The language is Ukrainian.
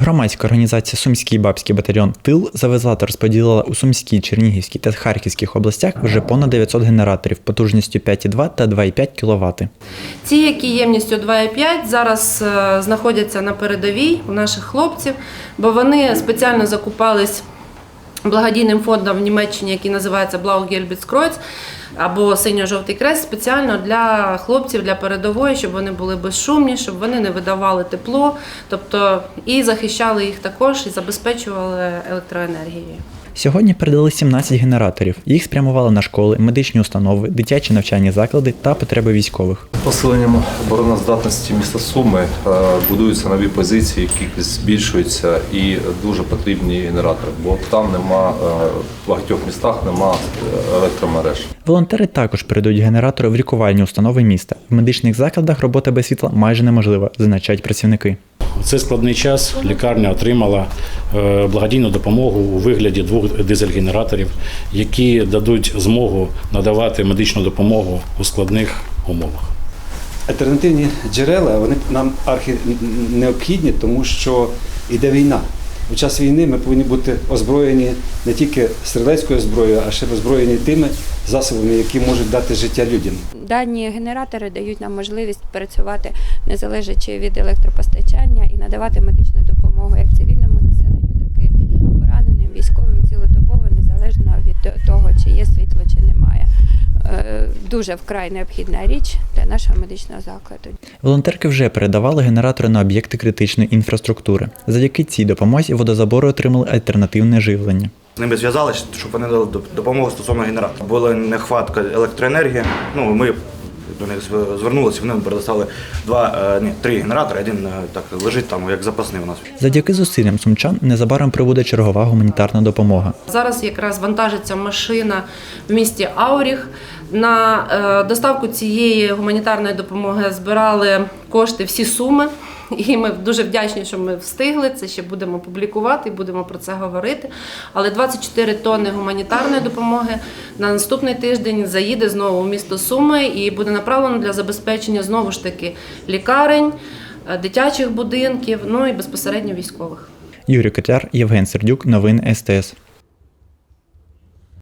Громадська організація Сумський бабський батальйон Тил завезла та розподілила у Сумській, Чернігівській та Харківських областях вже понад 900 генераторів потужністю 5,2 та 2,5 кВт. Ці, які ємністю 2,5, зараз е, знаходяться на передовій у наших хлопців, бо вони спеціально закупались благодійним фондом в Німеччині, який називається Blaugelbitskreuz, або Синьо-жовтий крест, спеціально для хлопців, для передової, щоб вони були безшумні, щоб вони не видавали тепло, тобто і захищали їх також, і забезпечували електроенергією. Сьогодні передали 17 генераторів. Їх спрямували на школи, медичні установи, дитячі навчальні заклади та потреби військових. Посиленням обороноздатності міста Суми е, будуються нові позиції, кількість збільшується і дуже потрібні генератори, бо там нема е, в багатьох містах нема е, електромереж. Волонтери також передають генератори в лікувальні установи міста. В медичних закладах робота без світла майже неможлива, зазначають працівники. У цей складний час лікарня отримала е, благодійну допомогу у вигляді двох дизель-генераторів, які дадуть змогу надавати медичну допомогу у складних умовах. Альтернативні джерела вони нам архі необхідні, тому що йде війна. У час війни ми повинні бути озброєні не тільки стрілецькою зброєю, а ще озброєні тими засобами, які можуть дати життя людям. Дані генератори дають нам можливість працювати не залежачи від електропостачання і надавати медичну допомогу як цивільному населенню, Дуже вкрай необхідна річ для нашого медичного закладу. Волонтерки вже передавали генератори на об'єкти критичної інфраструктури. Завдяки цій допомозі водозабори отримали альтернативне живлення. З ними зв'язалися, щоб вони дали доп- допомогу стосовно генератора. Була нехватка електроенергії. Ну ми до них зв- звернулися. Вони передостали два е, ні, три генератори. Один е, так лежить там як запасний у нас. Завдяки зусиллям сумчан незабаром прибуде чергова гуманітарна допомога. Зараз якраз вантажиться машина в місті Ауріх. На е, доставку цієї гуманітарної допомоги збирали кошти всі суми. І ми дуже вдячні, що ми встигли. Це ще будемо публікувати будемо про це говорити. Але 24 тонни гуманітарної допомоги на наступний тиждень заїде знову в місто Суми і буде направлено для забезпечення знову ж таки лікарень, е, дитячих будинків, ну і безпосередньо військових. Юрій Котяр, Євген Сердюк, новини СТС.